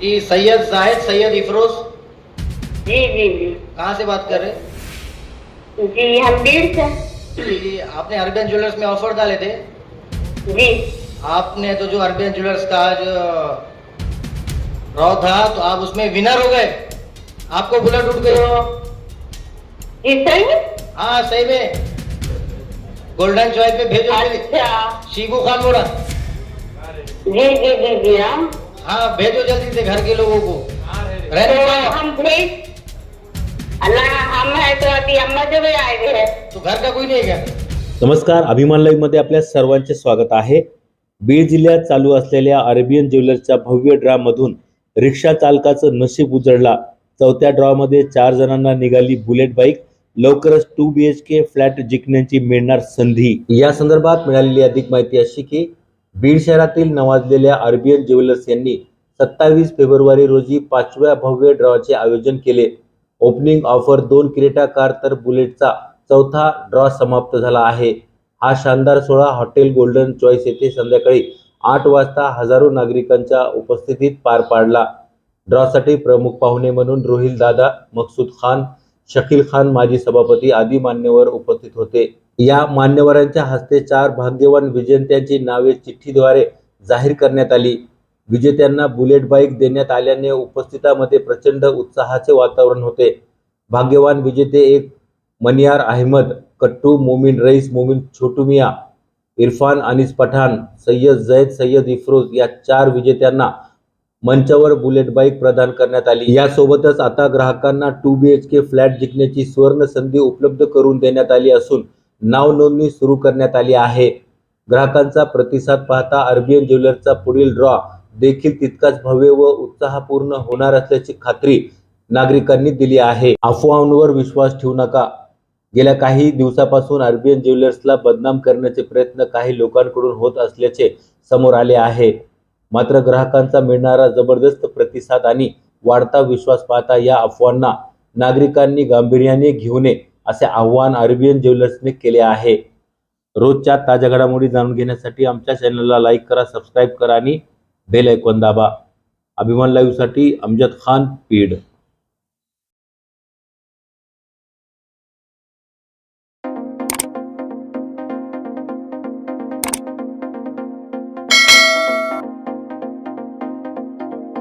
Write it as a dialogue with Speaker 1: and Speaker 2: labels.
Speaker 1: कि सैयद जाहिद सैयद इफरोज?
Speaker 2: जी जी जी।
Speaker 1: कहाँ से बात कर रहे
Speaker 2: जी हम भीड़ से।
Speaker 1: जी आपने अरबियन ज्वेलर्स में ऑफ़र डाले थे।
Speaker 2: जी।
Speaker 1: आपने तो जो अरबियन ज्वेलर्स का जो ड्रॉ था तो आप उसमें विनर हो गए। आपको बुलेट उठ गई।
Speaker 2: जी सही है?
Speaker 1: हाँ सही में। गोल्डन चॉइस पे भेजो।
Speaker 2: अच्छा।
Speaker 1: शिबू खान बोला।
Speaker 2: जी जी जी जी हाँ।
Speaker 1: हाँ भेजो जल्दी से घर के लोगों को।
Speaker 2: तो
Speaker 1: रहने दो।
Speaker 2: हम अल्लाह हम है तो अभी अम्मा जब आए हुए हैं।
Speaker 1: तो घर का कोई नहीं है क्या?
Speaker 3: नमस्कार अभिमान लाईव्हमध्ये आपल्या सर्वांचे स्वागत आहे. बीड जिल्ह्यात चालू असलेल्या अरेबियन ज्वेलर्सच्या भव्य ड्रा मधून रिक्षा चालकाचं नशीब उजळला. चौथ्या ड्रॉ मध्ये चार जणांना निघाली बुलेट बाईक. लवकरच two B H K flat जिंकण्याची मिळणार संधी. या संदर्भात मिळालेली अधिक माहिती अशी की बीड शहरातील नवाजलेल्या आरबीएल ज्वेलर्स यांनी सत्तावीस फेब्रुवारी रोजी पाचव्या भव्य ड्रॉचे आयोजन केले. ओपनिंग ऑफर दोन क्रेटा कार तर बुलेटचा चौथा ड्रॉ समाप्त झाला आहे. हा शानदार सोहळा हॉटेल गोल्डन चॉईस येथे संध्याकाळी आठ वाजता हजारो नागरिकांच्या उपस्थितीत पार पाडला. ड्रॉसाठी प्रमुख पाहुणे म्हणून रोहिल दादा मकसूद खान शकील खान माजी सभापती आदी मान्यवर उपस्थित होते. या मान्यवरांच्या हस्ते चार भाग्यवान विजेत्यांची नावे चिठ्ठीद्वारे जाहीर करण्यात आली. विजेत्यांना बुलेट बाईक देण्यात आल्याने उपस्थितांमध्ये प्रचंड उत्साहाचे वातावरण होते. भाग्यवान विजेते एक मनियार अहमद कट्टू मोमीन रईस मोमीन छोटुमिया इरफान अनिस पठाण सय्यद जैद सय्यद इफ्रोज या चार विजेत्यांना मंचावर बुलेट बाईक प्रदान करण्यात आली. यासोबतच आता ग्राहकांना two B H K flat जिंकण्याची सुवर्ण संधी उपलब्ध करून देण्यात आली असून नाव नोंदणी सुरू करण्यात आली आहे. ग्राहकांचा प्रतिसाद पाहता अर्बियन ज्वेलर्सचा पुढील ड्रॉ देखील तितकाच भव्य व उत्साहपूर्ण होणार असल्याची खात्री नागरिकांनी दिली आहे. अफवांवर विश्वास ठेवू नका. गेल्या काही दिवसापासून अर्बियन ज्वेलर्सला बदनाम करण्याचे प्रयत्न काही लोकांकडून होत असल्याचे समोर आले आहे. मात्र ग्राहकांचा मिळणारा जबरदस्त प्रतिसाद आणि वाढता विश्वास पाहता या अफवांना नागरिकांनी गांभीर्याने घेऊ नये असे आव्हान अरबियन ज्वेलर्सने केले आहे. रोजच्या ताज्या घडामोडी जाणून घेण्यासाठी आमच्या चॅनलला लाईक करा सबस्क्राईब करा आणि बेल ऐकून दाबा. अभिमान लाईव्हसाठी अमजद खान पीड